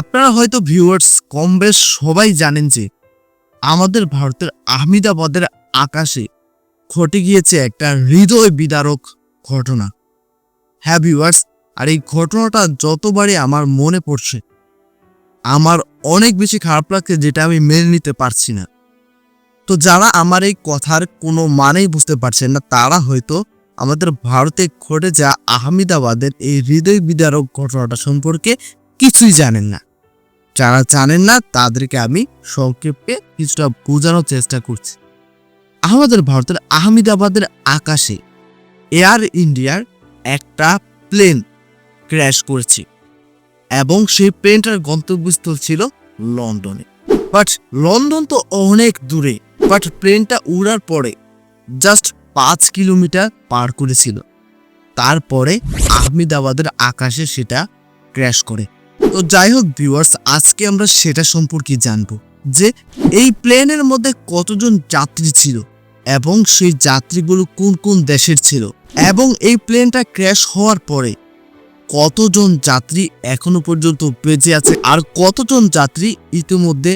আপনারা হয়তো ভিউয়ার্স কম বেশ সবাই জানেন যে আমাদের ভারতের আহমেদাবাদের আকাশে ঘটে গিয়েছে একটা হৃদয় বিদারক ঘটনা। হ্যাঁ ভিউয়ার্স আর এই ঘটনাটা যতবারই আমার মনে পড়ছে, আমার অনেক বেশি খারাপ লাগছে যেটা আমি মেনে নিতে পারছি না। তো যারা আমার এই কথার কোনো মানেই বুঝতে পারছেন না, তারা হয়তো আমাদের ভারতে ঘটে যা আহমেদাবাদের এই হৃদয় বিদারক ঘটনাটা সম্পর্কে কিছুই জানেন না। যারা জানেন না, তাদেরকে আমি সংক্ষেপে কিছুটা বোঝানোর চেষ্টা করছি। আমাদের ভারতের আহমেদাবাদের আকাশে এয়ার ইন্ডিয়ার একটা প্লেন ক্র্যাশ করেছে এবং সেই প্লেনটার গন্তব্যস্থল ছিল লন্ডনে। বাট লন্ডন তো অনেক দূরে বাট প্লেনটা উড়ার পরে জাস্ট পাঁচ কিলোমিটার পার করেছিল। তারপরে আহমেদাবাদের আকাশে সেটা ক্র্যাশ করে। তো যাই হোক ভিউয়ার্স আজকে আমরা সেটা সম্পর্কে জানব যে এই প্লেনের মধ্যে কতজন যাত্রী ছিল এবং সেই যাত্রীগুলো কোন কোন দেশের ছিল এবং এই প্লেনটা ক্র্যাশ হওয়ার পরে কতজন যাত্রী এখনও পর্যন্ত বেঁচে আছে আর কতজন যাত্রী ইতিমধ্যে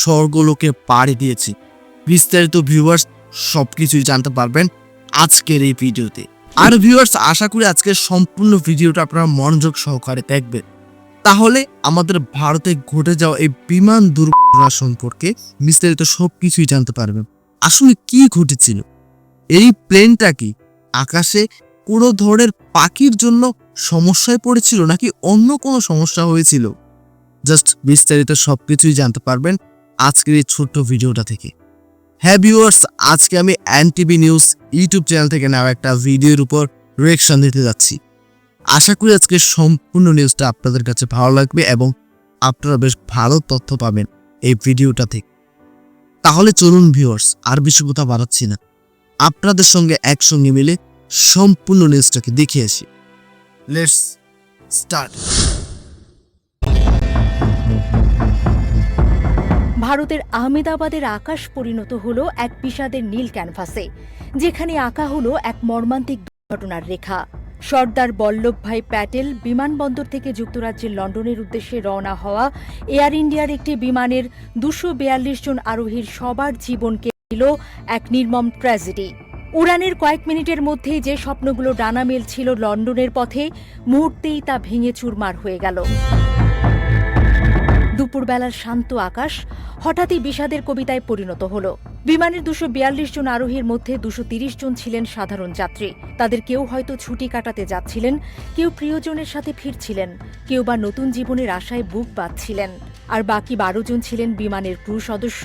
স্বর্গলোকে পাড়ি দিয়েছে? বিস্তারিত ভিউয়ার্স সবকিছুই জানতে পারবেন আজকের এই ভিডিওতে। আর ভিউয়ার্স আশা করি আজকের সম্পূর্ণ ভিডিওটা আপনারা মনোযোগ সহকারে দেখবেন। তাহলে আমাদের ভারতে ঘটে যাওয়া এই বিমান দুর্ঘটনা সম্পর্কে বিস্তারিত সব কিছুই জানতে পারবেন। আসলে কি ঘটেছিল? এই প্লেনটা কি আকাশে কোনো ধরনের পাখির জন্য সমস্যায় পড়েছিল নাকি অন্য কোনো সমস্যা হয়েছিল? জাস্ট বিস্তারিত সব কিছুই জানতে পারবেন আজকের এই ছোট্ট ভিডিওটা থেকে। হ্যাঁ ভিউয়ার্স, আজকে আমি এনটিভি নিউজ ইউটিউব চ্যানেল থেকে নেওয়া একটা ভিডিওর উপর রিয়েকশন দিতে যাচ্ছি। আশা করি আজকে সম্পূর্ণ নিউজটা আপনাদের কাছে ভালো লাগবে এবং আপনারা বেশ ভালো তথ্য পাবেন এই ভিডিওটা থেকে। তাহলে চলুন ভিউয়ার্স আর বেশি কথা বাড়াচ্ছি না। আপনাদের সঙ্গে একসঙ্গে মিলে সম্পূর্ণ নিউজটাকে দেখে আসি। লেটস স্টার্ট ভারতের আহমেদাবাদের আকাশ পরিণত হলো এক বিষাদের নীল ক্যানভাসে যেখানে আঁকা হলো এক মর্মান্তিক দুর্ঘটনার রেখা। সর্দার বল্লভভাই প্যাটেল বিমানবন্দর থেকে যুক্তরাজ্যের লন্ডনের উদ্দেশ্যে রওনা হওয়া এয়ার ইন্ডিয়ার একটি বিমানের দুশো জন আরোহীর সবার জীবনকে দিল এক নির্মম ট্র্যাজেডি। উড়ানের কয়েক মিনিটের মধ্যেই যে স্বপ্নগুলো ডানা মেলছিল লন্ডনের পথে, মুহূর্তেই তা ভেঙে চুরমার হয়ে গেল। দুপুরবেলার শান্ত আকাশ হঠাৎই বিষাদের কবিতায় পরিণত হল। বিমানের দুশো বিয়াল্লিশ জন আরোহীর মধ্যে দুশো তিরিশ জন ছিলেন সাধারণ যাত্রী। তাদের কেউ হয়তো ছুটি কাটাতে যাচ্ছিলেন, কেউ প্রিয়জনের সাথে ফিরছিলেন, কেউ বা নতুন জীবনের আশায় বুক বাঁধছিলেন। আর বাকি বারো জন ছিলেন বিমানের ক্রু সদস্য,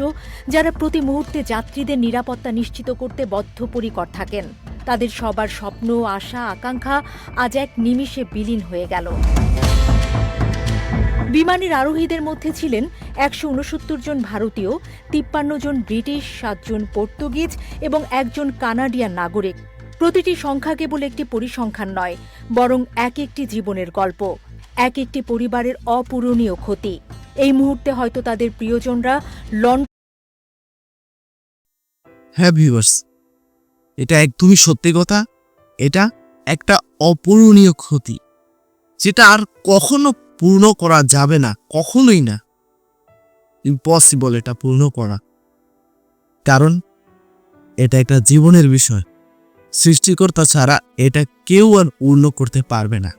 যারা প্রতি মুহূর্তে যাত্রীদের নিরাপত্তা নিশ্চিত করতে বদ্ধপরিকর থাকেন। তাদের সবার স্বপ্ন, আশা, আকাঙ্ক্ষা আজ এক নিমিষে বিলীন হয়ে গেল। বিমানের আরোহীদের মধ্যে ছিলেন একশো উনসত্তর জন ভারতীয়, তিপ্পান্ন জন ব্রিটিশ সাতজন পর্তুগিজ এবং একজন কানাডিয়ান নাগরিক। প্রতিটি সংখ্যা কেবল একটি পরিসংখ্যান নয়, বরং এক একটি জীবনের গল্প, এক একটি পরিবারের অপূরণীয় ক্ষতি। এই মুহূর্তে হয়তো তাদের প্রিয়জনরা লন্ডন হ্যাঁ ভিউয়ার্স, এটা একদমই সত্যি কথা? এটা একটা অপূরণীয় ক্ষতি, যেটা আর কখনো পূর্ণ করা যাবে না, কখনোই না। ইম্পসিবল এটা পূর্ণ করা। কারণ এটা একটা জীবনের বিষয়। সৃষ্টিকর্তা ছাড়া এটা কেউ আর পূর্ণ করতে পারবে না।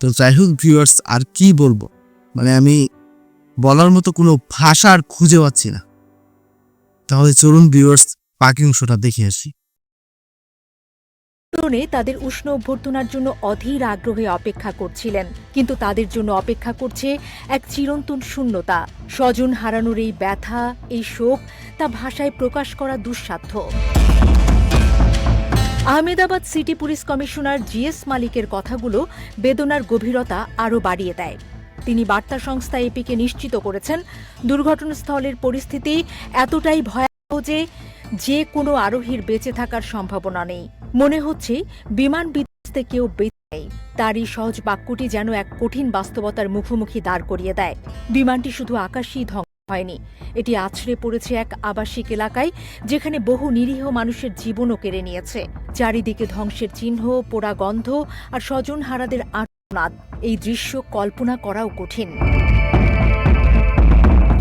তো যাই হোক ভিউয়ার্স আর কি বলব? মানে আমি বলার মতো কোনো ভাষা আর খুঁজে পাচ্ছি না। তাহলে চলুন ভিউয়ার্স বাকি অংশটা দেখে আসি। লন্ডনে তাদের উষ্ণ অভ্যর্থনার জন্য অধীর আগ্রহে অপেক্ষা করছিলেন। কিন্তু তাদের জন্য অপেক্ষা করছে এক চিরন্তন শূন্যতা। স্বজন হারানোর এই ব্যথা, এই শোক, তা ভাষায় প্রকাশ করা দুঃসাধ্য। Ahmedabad city police commissioner G S মালিকের কথাগুলো বেদনার গভীরতা আরও বাড়িয়ে দেয়। তিনি বার্তা সংস্থা এপিকে নিশ্চিত করেছেন, দুর্ঘটনাস্থলের পরিস্থিতি এতটাই ভয়াবহ যে যে কোনো আরোহীর বেঁচে থাকার সম্ভাবনা নেই। মনে হচ্ছে বিমান বিধ্বস্তে কেউ নেই। তার এই সহজ বাক্যটি যেন এক কঠিন বাস্তবতার মুখোমুখি দাঁড় করিয়ে দেয়। বিমানটি শুধু আকাশেই ধ্বংস হয়নি। এটি আছড়ে পড়েছে এক আবাসিক এলাকায়, যেখানে বহু নিরীহ মানুষের জীবনও কেড়ে নিয়েছে। চারিদিকে ধ্বংসের চিহ্ন, পোড়া গন্ধ আর স্বজন হারাদের আর্তনাদ। এই দৃশ্য কল্পনা করাও কঠিন।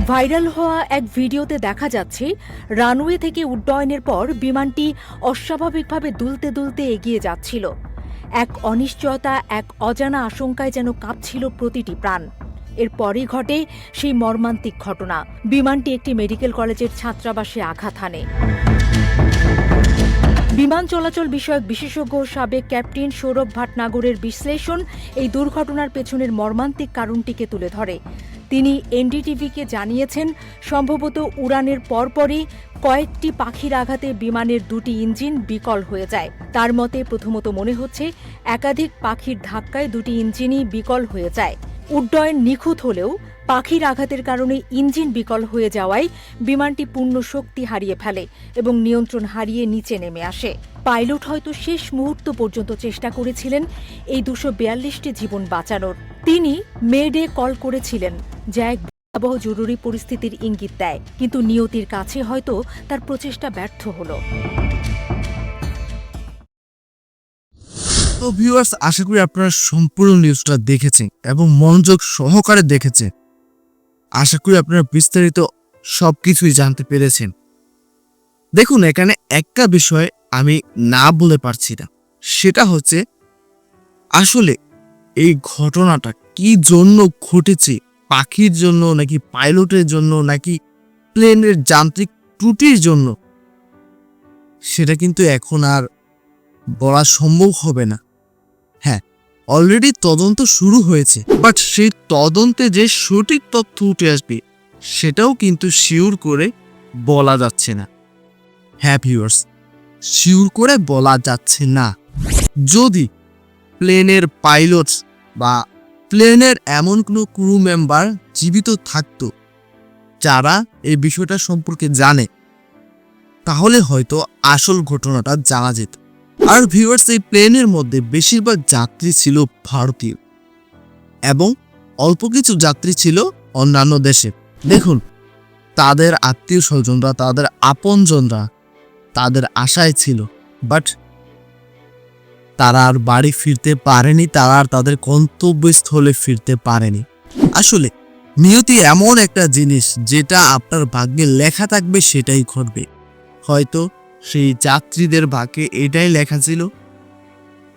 ভাইরাল হওয়া এক ভিডিওতে দেখা যাচ্ছে, রানওয়ে থেকে উড্ডয়নের পর বিমানটি অস্বাভাবিকভাবে দুলতে দুলতে এগিয়ে যাচ্ছিল। এক অনিশ্চয়তা, এক অজানা আশঙ্কায় যেন কাঁপছিল প্রতিটি প্রাণ। এরপরই ঘটে সেই মর্মান্তিক ঘটনা। বিমানটি একটি মেডিকেল কলেজের ছাত্রাবাসে আঘাত হানে। বিমান চলাচল বিষয়ক বিশেষজ্ঞ সাবেক ক্যাপ্টেন সৌরভ ভাটনাগরের বিশ্লেষণ এই দুর্ঘটনার পেছনের মর্মান্তিক কারণটিকে তুলে ধরে। তিনি এনডিটিভিকে জানিয়েছেন, সম্ভবত উড়ানের পরপরই কয়েকটি পাখির আঘাতে বিমানের দুটি ইঞ্জিন বিকল হয়ে যায়। তার মতে প্রথমত মনে হচ্ছে, একাধিক পাখির ধাক্কায় দুটি ইঞ্জিনই বিকল হয়ে যায়। উড্ডয়ন নিখুঁত হলেও পাখির আঘাতের কারণে ইঞ্জিন বিকল হয়ে যাওয়ায় বিমানটি পূর্ণ শক্তি হারিয়ে ফেলে এবং নিয়ন্ত্রণ হারিয়ে নিচে নেমে আসে। পাইলট হয়তো শেষ মুহূর্ত পর্যন্ত চেষ্টা করেছিলেন এই দুশো বিয়াল্লিশটি জীবন বাঁচানোর। তিনি মেডে কল করেছিলেন, যা এক ভয়াবহ জরুরি পরিস্থিতির ইঙ্গিত দেয়, কিন্তু নিয়তির কাছে হয়তো তার প্রচেষ্টা ব্যর্থ হলো। তো ভিউয়ার্স আশা করি আপনারা সম্পূর্ণ নিউজটা দেখেছেন এবং মনোযোগ সহকারে দেখেছেন। আশা করি আপনারা বিস্তারিত সব কিছুই জানতে পেরেছেন। দেখুন, এখানে একটা বিষয় আমি না বলে পারছি না। সেটা হচ্ছে, আসলে এই ঘটনাটা কি জন্য ঘটেছে? পাখির জন্য নাকি পাইলটের জন্য নাকি প্লেনের যান্ত্রিক ত্রুটির জন্য? সেটা কিন্তু এখন আর বলা সম্ভব হবে না। হ্যাঁ অলরেডি তদন্ত শুরু হয়েছে। বাট সেই তদন্তে যে সঠিক তথ্য উঠে আসবে, সেটাও কিন্তু শিওর করে বলা যাচ্ছে না। হ্যাঁ ভিউয়ার্স শিওর করে বলা যাচ্ছে না। যদি প্লেনের পাইলট বা প্লেনের এমন কোনো ক্রু মেম্বার জীবিত থাকতো, যারা এই বিষয়টা সম্পর্কে জানে, তাহলে হয়তো আসল ঘটনাটা জানা যেত। আর ভিউয়ার্স এই প্লেনের মধ্যে বেশিরভাগ যাত্রী ছিল ভারতীয় এবং অল্প কিছু যাত্রী ছিল অন্যান্য দেশে। দেখুন, তাদের আত্মীয় স্বজনরা, তাদের আপনজনরা তাদের আশায় ছিল বাট তারা আর বাড়ি ফিরতে পারেনি, তারা আর তাদের গন্তব্যস্থলে ফিরতে পারেনি। আসলে, নিয়তি এমন একটা জিনিস, যেটা আপনার ভাগ্যে লেখা থাকবে, সেটাই ঘটবে। হয়তো সেই যাত্রীদের ভাগ্যে এটাই লেখা ছিল।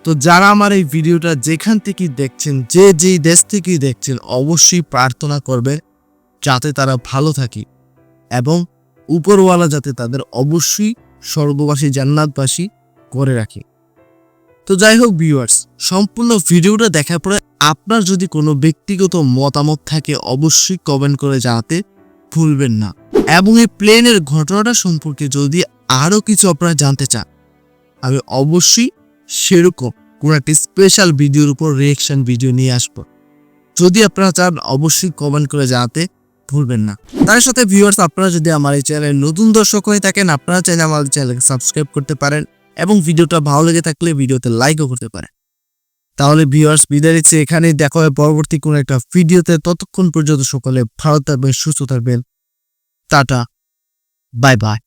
তো যারা আমার এই ভিডিওটা যেখান থেকে দেখছেন, যে যেই দেশ থেকেই দেখছেন, অবশ্যই প্রার্থনা করবেন যাতে তারা ভালো থাকে এবং উপরওয়ালা যাতে তাদের অবশ্যই স্বর্গবাসী, জান্নাতবাসী করে রাখে। তো যাই হোক ভিউয়ার্স সম্পূর্ণ ভিডিওটা দেখার পরে আপনার যদি কোনো ব্যক্তিগত মতামত থাকে, অবশ্যই কমেন্ট করে জানাতে ভুলবেন না। এবং এই প্লেনের ঘটনাটা সম্পর্কে যদি আরও কিছু আপনারা জানতে চান, আমি অবশ্যই সেরকম কোনো একটি স্পেশাল ভিডিওর উপর রিয়েকশন ভিডিও নিয়ে আসব। যদি আপনারা চান অবশ্যই কমেন্ট করে জানাতে ভুলবেন না। তার সাথে ভিউয়ার্স আপনারা যদি আমার এই চ্যানেলে নতুন দর্শক হয়ে থাকেন, আপনারা চাইলে আমাদের চ্যানেলকে সাবস্ক্রাইব করতে পারেন এবং ভিডিওটা ভালো লেগে থাকলে ভিডিওতে লাইকও করতে পারেন। তাহলে ভিউয়ার্স বিদায় নিচ্ছে। এখানেই দেখা হয় পরবর্তী কোনো একটা ভিডিওতে ততক্ষণ পর্যন্ত সকলে ভালো থাকবেন, সুস্থ থাকবেন। Tata bye bye